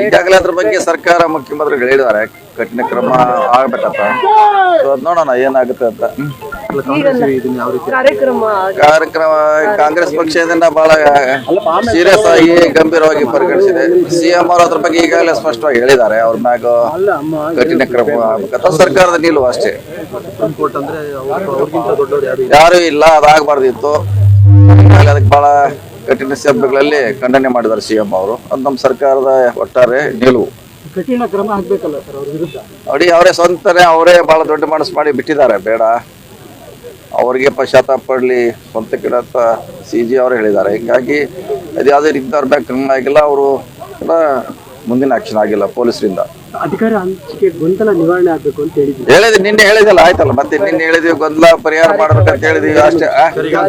ಈಗಾಗಲೇ ಅದ್ರ ಬಗ್ಗೆ ಸರ್ಕಾರ ಮುಖ್ಯಮಂತ್ರಿಗಳು ಹೇಳಿದ್ದಾರೆ ಕಠಿಣ ಕ್ರಮ ಆಗ್ಬೇಕಂತ. ನೋಡೋಣ ಏನಾಗುತ್ತೆ ಅಂತ. ಕಾರ್ಯಕ್ರಮ ಕಾರ್ಯಕ್ರಮ ಕಾಂಗ್ರೆಸ್ ಪಕ್ಷದಿಂದ ಬಹಳ ಸೀರಿಯಸ್ ಆಗಿ ಗಂಭೀರವಾಗಿ ಪರಿಗಣಿಸಿದೆ. ಸಿಎಂ ಅವರು ಅದ್ರ ಬಗ್ಗೆ ಈಗಾಗಲೇ ಸ್ಪಷ್ಟವಾಗಿ ಹೇಳಿದ್ದಾರೆ ಅವ್ರ ಮ್ಯಾಗ ಕಠಿಣ ಕ್ರಮ ಆಗ್ಬೇಕಂತ. ಸರ್ಕಾರದ ನಿಲುವು ಅಷ್ಟೇ. ಕೋರ್ಟ್ ಅಂದ್ರೆ ಅವ್ರು- ಅವ್ರಿಗಿಂತ ಯಾರು ಇಲ್ಲ. ಯಾರು ಇಲ್ಲ ಅದಾಗಬಾರ್ದಿತ್ತು. ಅದಕ್ಕೆ ಬಹಳ ಶಬ್ದಗಳಲ್ಲಿ ಖಂಡನೆ ಮಾಡಿದ್ದಾರೆ ಸಿಎಂ ಅವರು. ಅದು ನಮ್ಮ ಸರ್ಕಾರದ ಒಟ್ಟಾರೆ ನಿಲುವು. ಕಠಿಣ ಕ್ರಮ ಆಗ್ಬೇಕಲ್ಲ ಸರ್ ಅವ್ರ ವಿರುದ್ಧ? ನೋಡಿ ಅವರೇ ಸ್ವಂತನೇ ಅವರೇ ಬಹಳ ದೊಡ್ಡ ಮನಸ್ಸು ಮಾಡಿ ಬಿಟ್ಟಿದ್ದಾರೆ ಬೇಡ. ಅವರಿಗೆ ಪಶ್ಚಾತ್ತಾಪ ಪಡಲಿ ಸ್ವಂತ ಅಂತ ಸಿ ಜಿ ಅವರು ಹೇಳಿದ್ದಾರೆ. ಹೀಗಾಗಿ ಅದು ಯಾವುದೇ ರೀತಿ ಅವ್ರ ಬ್ಯಾಕ್ ಆಗಿಲ್ಲ ಅವರು ಕೂಡ ಮುಂದಿನ ಆಕ್ಷನ್ ಆಗಿಲ್ಲ ಪೊಲೀಸರಿಂದ. ಅಧಿಕಾರ ಹಂಚಿಕೆ ಗೊಂದಲ ನಿವಾರಣೆ ಆಗ್ಬೇಕು ಅಂತ ಹೇಳಿದ್ವಿ ಹೇಳಿದ್ವಿ ನಿನ್ನೆ ಹೇಳಿದಲ್ಲ ಆಯ್ತಲ್ಲ ಮತ್ತೆ ನಿನ್ನೆ ಹೇಳಿದ್ವಿ ಗೊಂದಲ ಪರಿಹಾರ ಮಾಡ್ಬೇಕಂತ ಹೇಳಿದ್ವಿ ಅಷ್ಟೇ. ಆ?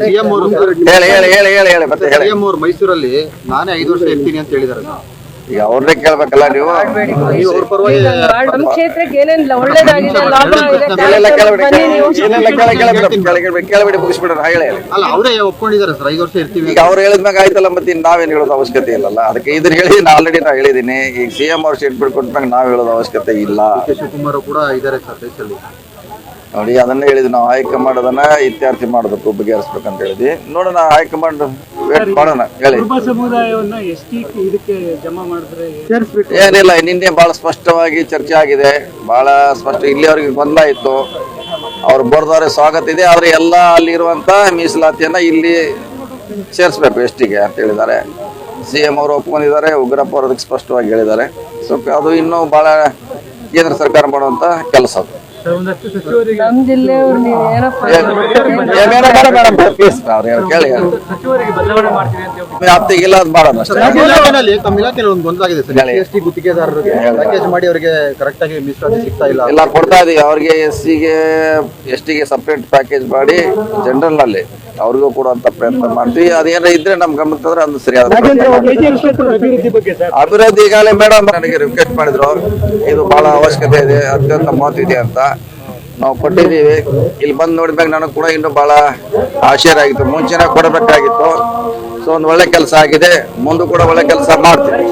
ಸಿಎಂ ಅವರು ಹೇಳಿ ಹೇಳಿ ಹೇಳಿ ಹೇಳಿ ಹೇಳಿ ಮತ್ತೆ ಹೇಳಿ. ಸಿಎಂ ಅವರು ಮೈಸೂರಲ್ಲಿ ನಾನೇ ಐದು ವರ್ಷ ಇರ್ತೀನಿ ಅಂತ ಹೇಳಿದ್ದಾರೆ ಈಗ ಅವ್ರನ್ನೇ ಕೇಳ್ಬೇಕಲ್ಲ ನೀವು ನಮ್ಮ ಕ್ಷೇತ್ರಕ್ಕೆ ಏನೇನಿಲ್ಲ ಒಳ್ಳೇದಾಗಿದೆ ಲಾಭ ಇದೆ ಇಲ್ಲೆಲ್ಲ ಕೇಳಬೇಡಿ ಬನ್ನಿ ನೀವು ಇಲ್ಲೆಲ್ಲ ಕೇಳ ಕೇಳಬೇಡಿ ಕೇಳಬೇಡಿ ಕೇಳಬೇಡಿ ಮುಗಿಸ್ಬಿಡ್ರಿ ಹೇಳಿ ಹೇಳಿ ಅಲ್ಲ ಅವರೇ ಒಪ್ಕೊಂಡಿದ್ದಾರೆ ಸರ್ ಐದು ವರ್ಷ ಇರ್ತೀವಿ ಈಗ ಅವ್ರು ಹೇಳಿದ್ಮ್ಯಾಗ ಆಯ್ತಲ್ಲ ಮತ್ತೆ ಇನ್ನು ನಾವೇನು ಹೇಳೋದು ಅವಶ್ಯಕತೆ ಇಲ್ಲಲ್ಲ ಅದಕ್ಕೆ ಇದನ್ನ ಹೇಳಿದೀನಿ ಆಲ್ರೆಡಿ ನಾ ಹೇಳಿದೀನಿ ಈಗ ಸಿ ಎಂ ಅವ್ರ ಸ್ಟೇಟ್ಮೆಂಟ್ ಕೊಟ್ಟಾಗ ನಾವ್ ಹೇಳೋದು ಅವಶ್ಯಕತೆ ಇಲ್ಲ ಶಿವಕುಮಾರ್ ಕೂಡ ಇದಾರೆ ಸರ್ ದೇಶದಲ್ಲಿ ನೋಡಿ ಅದನ್ನೇ ಹೇಳಿದ್ವಿ. ನಾವು ಹೈಕಮಾಂಡ್ ಅದನ್ನ ಇತ್ಯರ್ಥಿ ಮಾಡಬೇಕು ಬಗೆಹರಿಸ್ಬೇಕಂತ ಹೇಳಿದ್ವಿ. ನೋಡೋಣ ಹೈಕಮಾಂಡ್ ವೇಟ್ ಮಾಡೋಣ ಹೇಳಿ. ಏನಿಲ್ಲ ನಿನ್ನೆ ಬಹಳ ಸ್ಪಷ್ಟವಾಗಿ ಚರ್ಚೆ ಆಗಿದೆ. ಬಹಳ ಸ್ಪಷ್ಟ ಇಲ್ಲಿವರೆಗೆ ಗೊಂದಲ ಇತ್ತು ಅವ್ರು ಬರ್ದವ್ರೆ ಸ್ವಾಗತ ಇದೆ ಆದ್ರೆ ಎಲ್ಲ ಅಲ್ಲಿರುವಂತ ಮೀಸಲಾತಿಯನ್ನ ಇಲ್ಲಿ ಸೇರಿಸ್ಬೇಕು ಎಷ್ಟಿಗೆ ಅಂತ ಹೇಳಿದ್ದಾರೆ. ಸಿ ಎಂ ಅವರು ಒಪ್ಕೊಂಡಿದ್ದಾರೆ ಉಗ್ರಪ್ಪ ಅವರು ಅದಕ್ಕೆ ಸ್ಪಷ್ಟವಾಗಿ ಹೇಳಿದ್ದಾರೆ. ಸೊ ಅದು ಇನ್ನೂ ಬಹಳ ಕೇಂದ್ರ ಸರ್ಕಾರ ಮಾಡುವಂತ ಕೆಲಸ ಅದು. ನಮ್ ಜಿಲ್ಲೆಯವ್ರು ನೀವು ಏನಪ್ಪ ವ್ಯಾಪ್ತಿಗಿಲ್ಲ ಅದು ಮಾಡೋಣ ತಮ್ಮ ಇಲಾಖೆಯಲ್ಲಿ ಒಂದು ಗೊಂದಲ ಆಗಿದೆ ಸರ್. ಎಸ್ ಟಿ ಗುತ್ತಿಗೆದಾರರಿಗೆ ಪ್ಯಾಕೇಜ್ ಮಾಡಿ ಅವರಿಗೆ ಕರೆಕ್ಟ್ ಆಗಿ ಮೀಸಲಾತಿ ಸಿಗ್ತಾ ಇಲ್ಲ. ಎಲ್ಲ ಕೊಡ್ತಾ ಇದೀವಿ. ಅವ್ರಿಗೆ ಎಸ್ ಸಿಗೆ ಎಸ್ ಟಿಗೆ ಸಪ್ರೇಟ್ ಪ್ಯಾಕೇಜ್ ಮಾಡಿ ಜನರಲ್ನಲ್ಲಿ. ಅವ್ರಿಗೂ ಕೊಡುವಂತ ಪ್ರಯತ್ನ ಮಾಡ್ತೀವಿ. ಅದೇನೋ ಇದ್ರೆ ನಮ್ ಗಮನಕ್ಕೆ ತಂದ್ರೆ ಅದು ಸರಿಯಾದ ಅಭಿವೃದ್ಧಿ ಈಗಾಗಲೇ ಮೇಡಮ್ ನನಗೆ ರಿಕ್ವೆಸ್ಟ್ ಮಾಡಿದ್ರು ಇದು ಬಹಳ ಅವಶ್ಯಕತೆ ಇದೆ, ಅತ್ಯಂತ ಮಹತ್ವ ಇದೆ ಅಂತ. ನಾವು ಕೊಟ್ಟಿದ್ದೀವಿ. ಇಲ್ಲಿ ಬಂದು ನೋಡಿದಾಗ ನನಗೆ ಕೂಡ ಇನ್ನು ಬಹಳ ಆಶ್ಚರ್ಯ ಆಗಿತ್ತು. ಮುಂಚೆನೇ ಕೊಡಬೇಕಾಗಿತ್ತು. ಸೊ ಒಂದು ಒಳ್ಳೆ ಕೆಲಸ ಆಗಿದೆ. ಮುಂದೆ ಕೂಡ ಒಳ್ಳೆ ಕೆಲಸ ಮಾಡ್ತೀವಿ